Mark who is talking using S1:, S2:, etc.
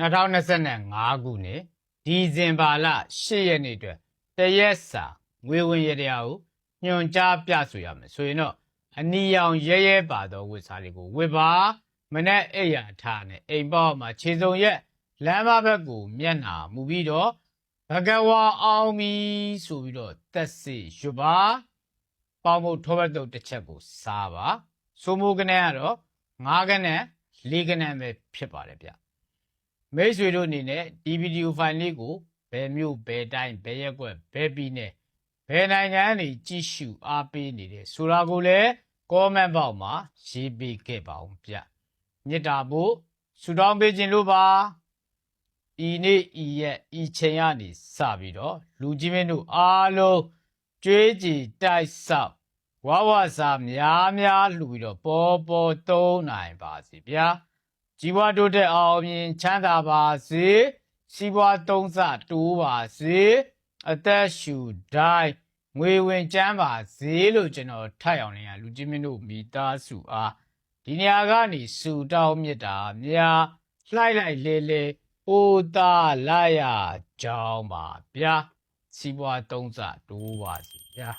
S1: 2025ခုနှစ်ဒီဇင်ဘာလ10ရက်နေ့အတွက်တရက်စာငွေဝင်ရတရားကိုညွှန်ကြားပြဆိုရမယ်ဆိုရင်တော့အနီရောင်ရဲရဲပါသောဝတ်စားလေးကိုဝတ်ပါမနဲ့အိပ်ရာထားနဲ့အိမ်ပေါက်မှာခြေစုံရက်လမ်းမဘက်ကိုမျက်နှာမူပြီးတော့ဘဂဝါအောင်မီဆိုပြီးတော့တက်စီရွတ်ပါပေါင်းဖို့ထောဘတ်တုတ်တစ်ချက်ကိုစားပါဆိုမိုးကနေကတော့ငါးကနေလေးကနေပဲဖြစ်ပါတယ်ဗျ မိတ်ဆွေတို့အနေနဲ့ဒီဗီဒီယိုဖိုင်လေးကိုဘယ်မျိုးဘယ်တိုင်းဘယ်ရက်ကွက်ဘယ်ပြည်နယ်ဘယ်နိုင်ငံကနေကြည့်ရှုအားပေးနေတယ်ဆိုတာကိုလည်း comment box မှာရေးပေးခဲ့ပါအောင်ဗျမြစ်တာဖို့ဆူတောင်းပေးခြင်းလို့ပါဤနေ့ဤရက်ဤချိန်ကနေစပြီးတော့လူကြီးမင်းတို့အားလုံးကြွေးကြည်တိုက်ဆောက်ဝါဝစာများများလှူပြီးတော့ပေါ်ပေါ်သုံးနိုင်ပါစီဗျာ ကြီးပွားတိုးတက်အောင်မြင်ချမ်းသာပါစေစီးပွားသုံးဆတိုးပါစေအသက်ရှူတိုင်းငွေဝင်ကျန်းပါစေလို့ကျွန်တော်ထပ်အောင်နေရလူကြီးမင်းတို့မိသားစုအားဒီနေရာကနေစူတောင်းမြတ်တာများလှိုက်လိုက်လေလေအိုသားလာရကြောင်းပါဗျာစီးပွားသုံးဆတိုးပါစေဗျာ